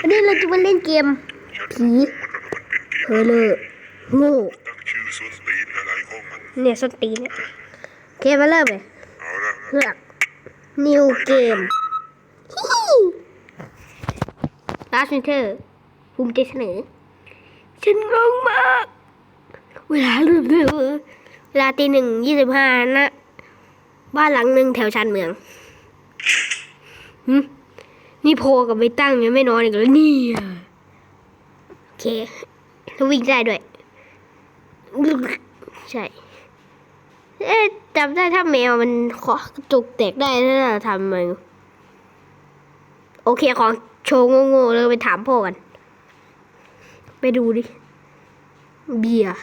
วันนี้เราจะมาเล่นเกมผีเฮเลอร์โง่เนี่ยสตีนเนี่ยเคมาเริ่มเลยเลือก new game ลาสเซนเตอร์ภูมิใจเสนอ ฉันงงมาก เวลาเริ่มเลยเวลาตีหนึ่งยี่สิบห้านะ บ้านหลังหนึ่งแถวชานเมืองหึ นี่โพกับไม่ตั้งยังไม่นอนอีกแล้วเนี่ยโอเคแล้ววิ่งได้ด้วย ใช่เอ๊ะจำได้ถ้าแมวมันขอกระจุกแตกได้ถ้าทำมันโอเคของโชว์โง่ๆเลยไปถามพ่อกัน ไปดูดิ เบียร์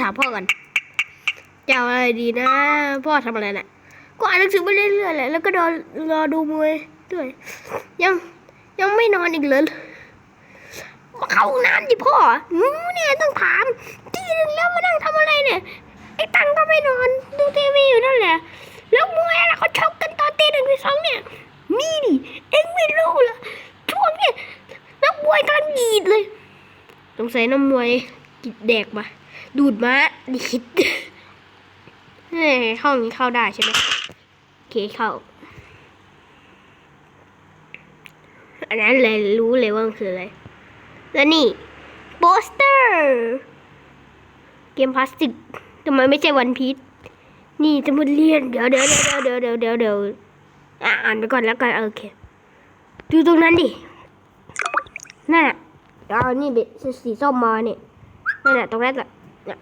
ถามพ่อกัน จะเอาอะไรดีนะ พ่อทำอะไรน่ะก็อ่านหนังสือไปเรื่อยๆแหละแล้วก็รอรอดูมวยด้วย ยังยังไม่นอนอีกเลยมาเข้าห้องน้ำดิพ่อหนูเนี่ยต้องถามทีหนึ่งแล้วมานั่งทำอะไรเนี่ย ไอ้ตังก็ไม่นอนดูทีวีอยู่นั่นแหละ แล้วมวยอะไรเขาชกกันตอนตีหนึ่งตีสองเนี่ยนี่ดิเอ็งไม่รู้เหรอช่วงเนี่ยนักมวยกำลังดีดเลยสงสัยน้ำมวยกิดแดกมาดูดมาดีคิด เฮ้ยห้องนี้เข้าได้ใช่ไหมโอเคเข้า อันนั้นเลยรู้เลยว่ามันคืออะไร แล้วนี่โปสเตอร์ เกมพลาสติกทำไมไม่ใช่วันพีชนี่จะมาเรียนเดี๋ยวเดี๋ยวเดี๋ยวเดี๋ยวเดี๋ยวเดี๋ยวอะอ่านไปก่อนแล้วกันโอเค ดูตรงนั้นดินั่นน่ะเดี๋ยวเอานี่เบสีส้มมาเนี่ยนั่นน่ะตรงนั้นน่ะน่ะ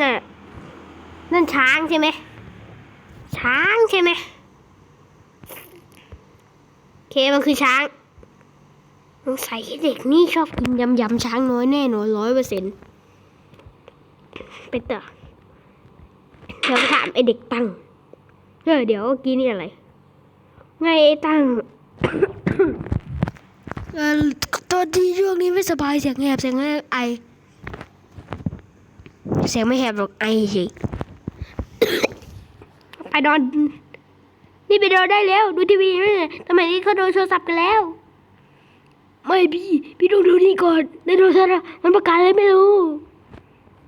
นั่นน่ะ นั่นช้างใช่ไหม ช้างใช่ไหมเคมันคือช้างสงสัยเด็กนี่ชอบกินยำยำช้างน้อยแน่นอนร้อยเปอร์เซ็นต์ไปต่อเดี๋ยวถามไอเด็กตั้งเออเดี๋ยวเมื่อกี้นี่อะไร ไงไอตั้งเออตอนที่ช่วงนี้ไม่สบายเสียงแหบเสียงไอ เสียงไม่แหบหรอกไอเฉย ไปนอน นี่ไปดูได้แล้ว ดูทีวีนี่ทำไมนี่เขาดูโทรศัพท์กันแล้ว ไม่พี่ พี่ต้องดูนี่ก่อน ในโทรศัพท์อมันประกาศอะไรไม่รู้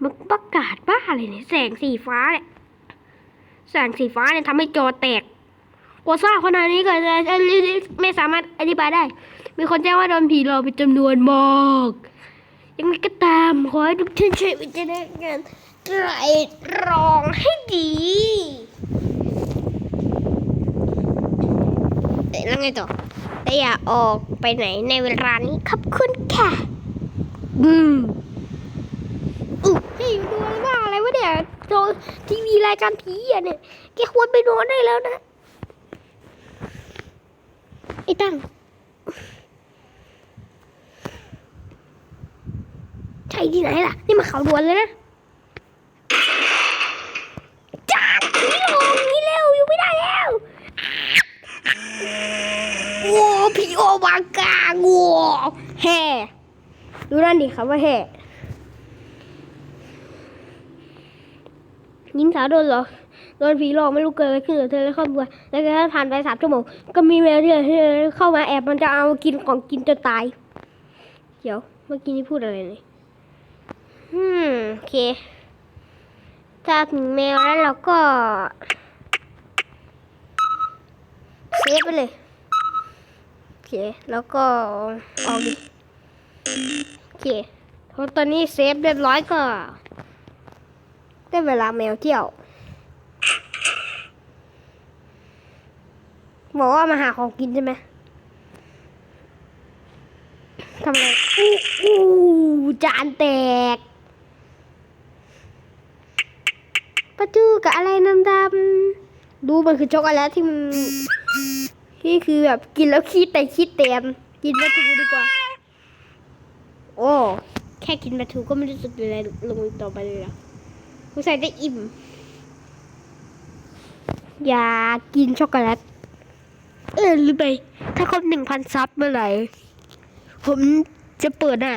มันประกาศบ้าอะไรเนี่ย แสงสีฟ้าเนี่ย แสงสีฟ้าเนี่ยทำให้จอแตกกว่าซ่าขนาดนี้ก็จะไม่สามารถอธิบายได้ มีคนแจ้งว่าโดนผีหลอกเป็นจำนวนมากยังไงก็ตาม ขอให้ทุกท่านใช้วิจารณญาณไตรตรองให้ดี เอ๊ะแล้วไงต่อแต่อย่าออกไปไหนในเวลานี้ขอบคุณค่ะ อืมอู้เฮ้ยดูอะไรบ้าอะไรวะเนี่ยโจทีวีรายการผีอะเนี่ยแกควรไปนอนได้แล้วนะไอ้ตั้งใช่ที่ไหนล่ะ นี่มาเขาด่วนเลยนะจ้าผีโองนี่เร็วอยู่ไม่ได้แล้ว โอ้พี่โอบากางัวแห่ดูนั่นดิครับว่าแห่ยิงสาวโดนเหรอโดนผีหลอกไม่รู้เกิดอะไรขึ้นกับเธอและครอบครัวแล้วก็ผ่านไปสามชั่วโมงก็มีแมวที่ที่เข้ามาแอบมันจะเอากินของกินจนตาย เดี๋ยวเมื่อกี้นี่พูดอะไรเนี่ยอืมโอเคถ้าถึงแมวแล้วเราก็ เซฟไปเลยโอเคแล้วก็ออกดิโอเคพราะตอนนี้เซฟเรียบร้อยก็ ได้เวลาแมวเที่ยวบอกว่ามาหาของกินใช่ไหมทำอะไรอู้อู้จานแตกประตูกับอะไรดำๆดูมันคือช็อกโกแลตที่มัน นี่คือแบบกินแล้วขี้แต่ขี้เต็มกินปลาทูดีกว่า โอ้แค่กินปลาทูก็ไม่รู้สึกอะไรลงต่อไปเลยละกูใส่ได้อิ่ม อย่ากินช็อกโกแลต เออรู้ไหมถ้าครบหนึ่งพันซับเมื่อไหร่ ผมจะเปิดอะ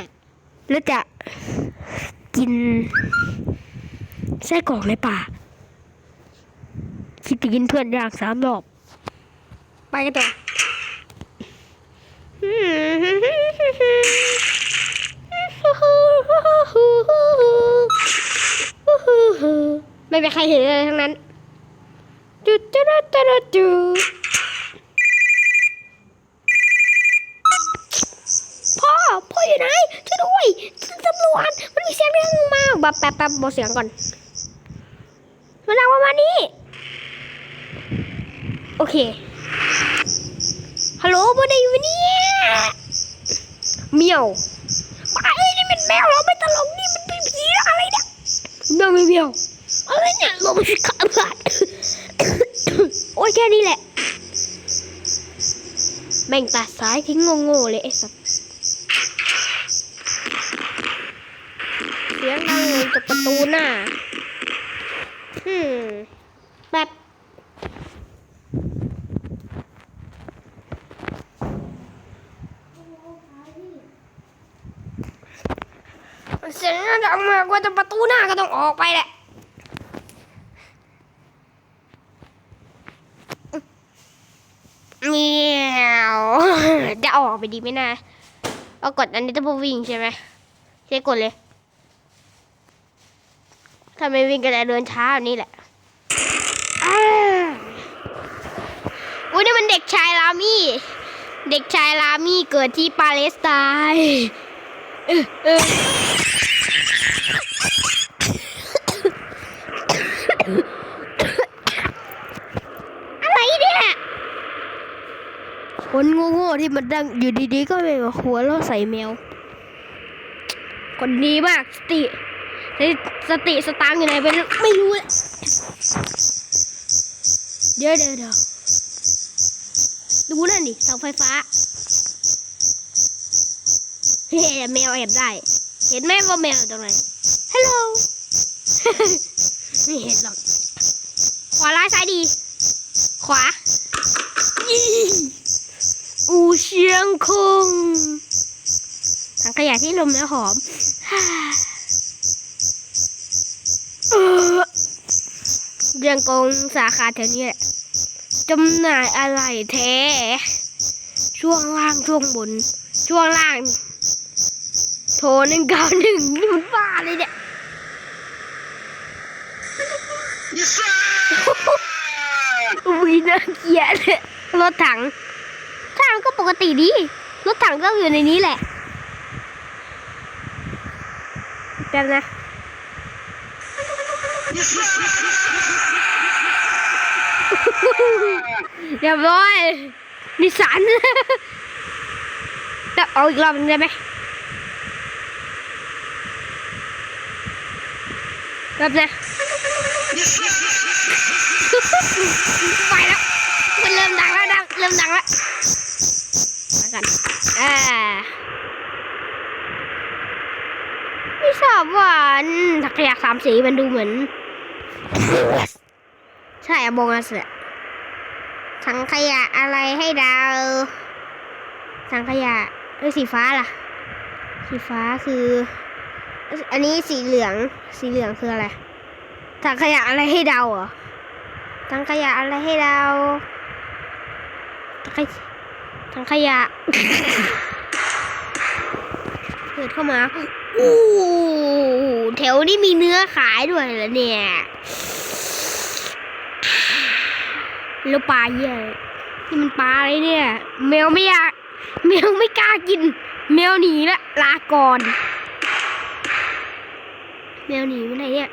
แล้วจะกินไส้กรอกในป่าคิดจะกินเพื่อนอย่างสามรอบ ไปกันต่อไม่มีใครเห็นเลยทั้งนั้นจุดจุดจุดจุดพ่อ พ่ออยู่ไหนช่วยด้วยตำรวจมันมีเสียงดังมากแบบแป๊บแป๊บบอกเสียงก่อนมันดังประมาณนี้ โอเค ลโหลบอดี้วะเนี่ยเมียวไปนี่มันแมวเราไม่ตลกนี่มันเป็นผีหรืออะไรเนี่ยเมียวเมียวอะไรเนี่ยลมขาดขาดโอ้ยแค่นี้แหละ แม่งตัดสายทิ้งโง่ๆเลยไอ้สัสเสียงดังเลยจากประตูหน้าฮึมแบบ เสียงดังมากว่าจะประตูหน้าก็ต้องออกไปแหละเมียวจะเอาออกไปดีไหมนะเอากดอันนี้ต้องวิ่งใช่ไหมใช่กดเลยถ้าไม่วิ่งก็จะเดินช้าแบบนี้แหละอ้าวอุ้ยนี่มันเด็กชายลามี่ เด็กชายลามี่เกิดที่ปาเลสไตน์เออเออ อะไรเนี่ย คนโง่ๆ ที่มันดังอยู่ดีๆ ก็ไปมาหัวเราะใส่แมว คนดีมากสติสติสติสตางอยู่ไหนไปไม่รู้เดี๋ยวเดี๋ยวเดี๋ยวดูนั่นดิเสาไฟฟ้าเฮ้แมวแอบได้ เห็นไหมว่าแมวตรงไหนฮัลโหลไม่เห็นหรอกขวาร้ายซ้ายดี ขวา อูเชียงคงถังขยะที่ลมแล้วหอมเออเรียงกงสาขาแถวนี้แหละจำหน่ายอะไรแท้ ช่วงล่างช่วงบน ช่วงล่าง โทรหนึ่งเก้าหนึ่งนี่มันบ้าเลยเนี่ยอุ้ยน่าเกลียดเลยรถถัง ถังก็ปกติดี รถถังก็อยู่ในนี้แหละแป๊บนะเรียบร้อยนิสสันจะเอาอีกรอบหนึงได้ไหมแป๊บนะไปแล้วมันเริ่มดังแล้วดังเริ่มดังแล้ว กันอ่าไม่ชอบว่าถักขยะสามสีมันดูเหมือน ใช่อะบงอาเสือถังขยะอะไรให้ดาวถังขยะเอ้ยสีฟ้าล่ะ สีฟ้าคือ อันนี้สีเหลือง สีเหลืองคืออะไรถังขยะอะไรให้เดาเหรอถังขยะอะไรให้เราถังขยะ ถังขยะเปิดเข้ามาอู้แถวนี้มีเนื้อขายด้วยเหรอเนี่ยแล้วปลาเยอะนี่มันปลาอะไรเนี่ย แมวไม่อยาก แมวไม่กล้ากิน แมวหนีละลาก่อน แมวหนีไปไหนเนี่ย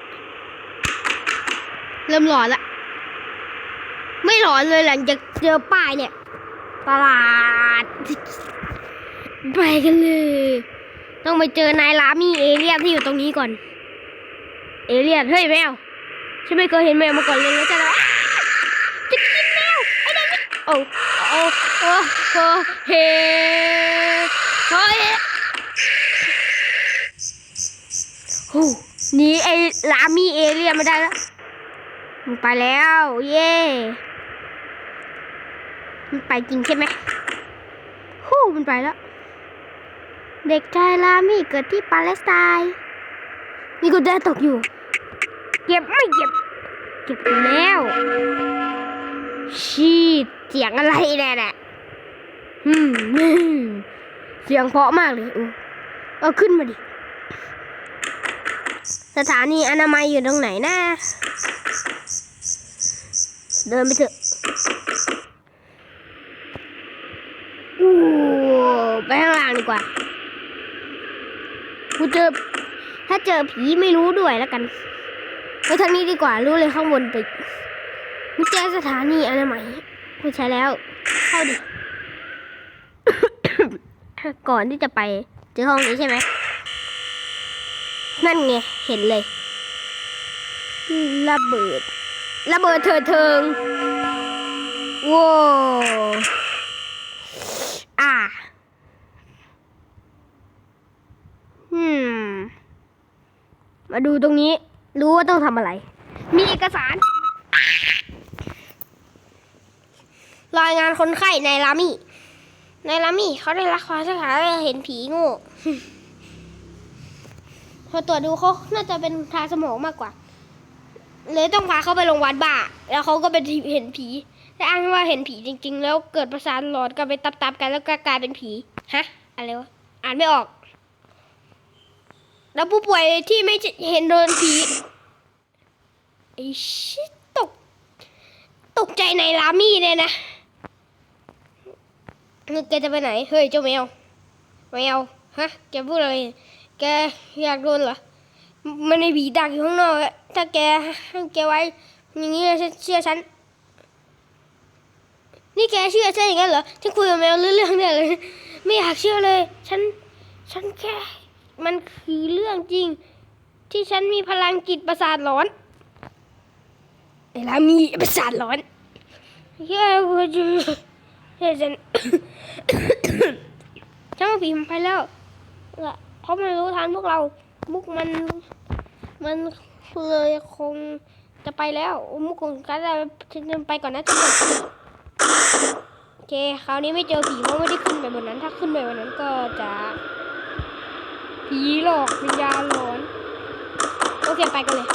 เริ่มหลอนละ ไม่หลอนเลยหลังจากเจอป้ายเนี่ย ตลาด ไปกันเลย ต้องไปเจอนายลามีเอเลียนที่อยู่ตรงนี้ก่อน เอเลียนเฮ้ยแมวฉันไม่เคยเห็นแมวมาก่อนเลยนะจ๊ะจะกินแมวไอ้เด็กนี่โอ้โอ้โอ้โอ้เฮ้เฮ้ยโอ้หนีไอ้ลามีเอเลียนมาได้แล้วมันไปแล้ว เย่ มันไปจริงใช่ไหมฮู้มันไปแล้ว เด็กชายลามี่เกิดที่ปาเลสไตน์มีกุญแจตกอยู่ เก็บไม่เก็บ เก็บแล้วชีเสียงอะไรแน่แน่ะอืมเสียงเพาะมากเลยเออเอาขึ้นมาดิ สถานีอนามัยอยู่ตรงไหนนะ เดินไปเถอะอู้ไปข้างล่างดี กว่า กูเจอ ถ้าเจอผีไม่รู้ด้วยแล้วกันไปทางนี้ดีกว่ารู้เลยข้างบนไปกุญแจสถานีอนามัยกูใช้แล้ว เข้าดิ ก่อนที่จะไปเจอห้องนี้ใช่ไหม นั่นไง เห็นเลย ระเบิด ระเบิดเถิดเทิงว้าวอ่าอืม มาดูตรงนี้ รู้ว่าต้องทำอะไร มีเอกสาร รายงานคนไข้ในรามี่ ในรามี่เขาได้รับความสียหาเห็นผีง่พอตรวจดูเขาน่าจะเป็นทางสมองมากกว่า เลยต้องพาเขาไปโรงพยาบาลบ้า แล้วเขาก็เป็นเห็นผีแต่อ้างว่าเห็นผีจริง ๆ แล้วเกิดประสาทหลอนกันไปตับๆกันแล้วก็กลายเป็นผี ฮะ อะไรวะ อ่านไม่ออก แล้วผู้ป่วยที่ไม่เห็นโดนผีไอ้ชิตตกตกใจในรามี่เลยนะแกจะไปไหน เฮ้ยเจ้าแมว แมว ฮะ แกพูดอะไร แกอยากโดนเหรอ มันในผีดักอยู่ข้างนอก ถ้าแกให้แกไว้ อย่างนี้เชื่อฉัน นี่แกเชื่อฉันอย่างนั้นเหรอ ฉันคุยกับแมวเรื่องเนี่ยเลย ไม่อยากเชื่อเลย ฉัน ฉันแค่ มันคือเรื่องจริง ที่ฉันมีพลังจิตประสาทหลอนไอ้ลามีประสาทหลอนแย่กว่าจะเฮ้ยฉันฉันว่าผีมันไปแล้วเพราะมันรู้ทันพวกเรามุกมันมันเลยคงจะไปแล้ว มุกคงก็จะฉันไปก่อนนะทุกคนโอเค คราวนี้ไม่เจอผีเพราะไม่ได้ขึ้นไปบนนั้น ถ้าขึ้นไปบนนั้นก็จะ ผีหลอกวิญญาณหลอนโอเคไปกันเลย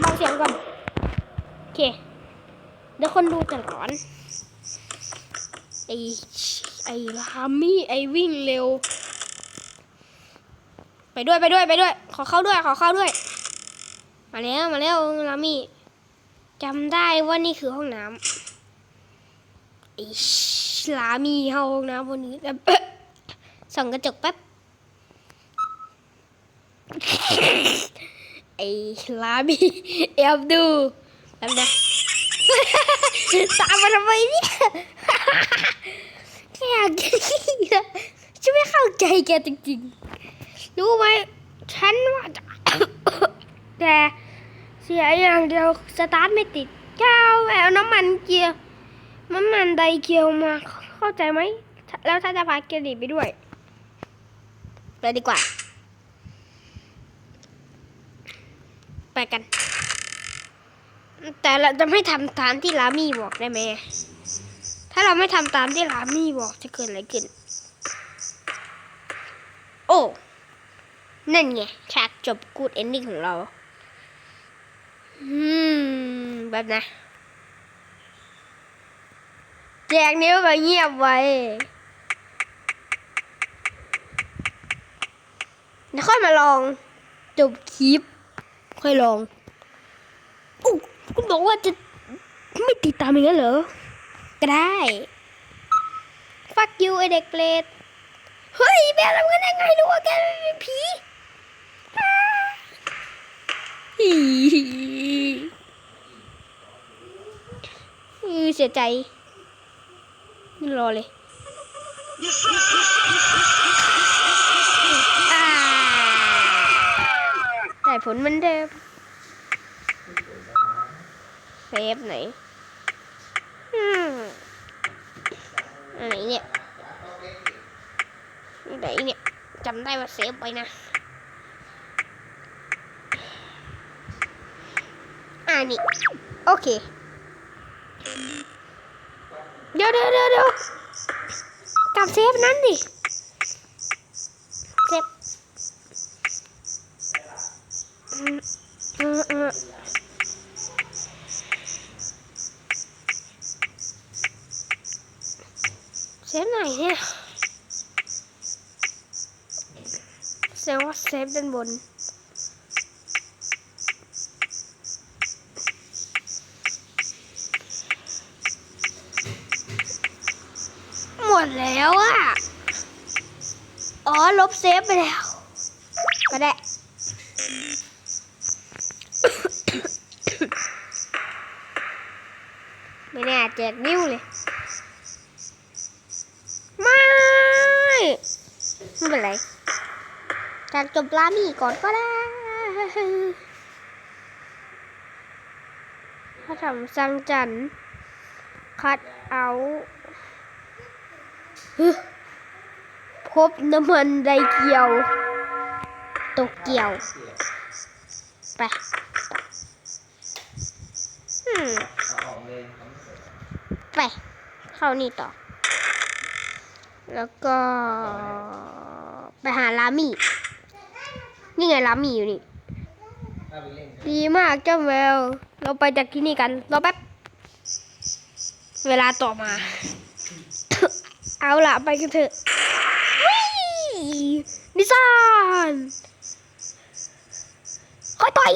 เบาเสียงก่อนโอเคเดี๋ยวคนดูจะหลอนไอไอลามี่ไอวิ่งเร็ว ไปด้วยไปด้วยไปด้วย ขอเข้าด้วยขอเข้าด้วย มาแล้วมาแล้วลามี่จำได้ว่านี่คือห้องน้ำไอลามี่เข้าห้องน้ำวันนี้แล้วส่องกระจกแป๊บ ไอ้ลาบี้แอบดูแป๊บนะตามมาทำไมเนี่ยแกฉันไม่เข้าใจแกจริงๆ รู้ไหมฉันว่าแต่เสียอย่างเดียวสตาร์ทไม่ติดแก้วแววน้ำมันเกียร์น้ำมันไดเกียวมาเข้าใจไหม แล้วถ้าจะพาเกลีไปด้วย ไปดีกว่า ไปกัน แต่เราจะไม่ทำตามที่ลามี่บอกได้ไหม ถ้าเราไม่ทำตามที่ลามี่บอกจะเกิดอะไรขึ้น โอ้ นั่นไงฉากจบกูดเอนดิ้งของเรา อืม แบบนะแจกนิ้วแบบเงียบไว้เดี๋ยวค่อยมาลองจบคลิป ค่อยลองอู้คุณบอกว่าจะไม่ติดตามอย่างนั้นเหรอ ก็ได้ ฟักยูไอเด็กเปรตเฮ้ยแม่ทำกันได้ไงรู้ว่าแกเป็นผีอ้าอีอือเสียใจนี่รอเลยอ่า ได้ผลเหมันเดิมเซฟไหนอืมอันไหนเนี่ยไหนเนี่ยจำได้ว่าเซฟไปนะอ่านี่โอเคเดี๋ยวเดี๋ยวเดี๋ยวเดี๋ยวกลับเซฟนั้นดิ เซฟไหนเนี่ยเซฟว่าเซฟด้านบนหมดแล้วอะ อ๋อ ลบเซฟไปแล้ว ไม่แน่แจกนิ้วเลย ไม่ ไม่เป็นไรจากจบลามี่ก่อนก็ได้ถ้าทำสังจันคัดเอาพบน้ำมันไดเกียว ตกเกี่ยว ไปอืม ไป เข้านี่ต่อ แล้วก็ไปหาลามี่ นี่ไงลามี่อยู่นี่ ดีมากเจ้าแมว เราไปจากที่นี่กันรอแป๊บ เวลาต่อมา เอาละไปกันเถอะวิ่งนิสานคอยต่อย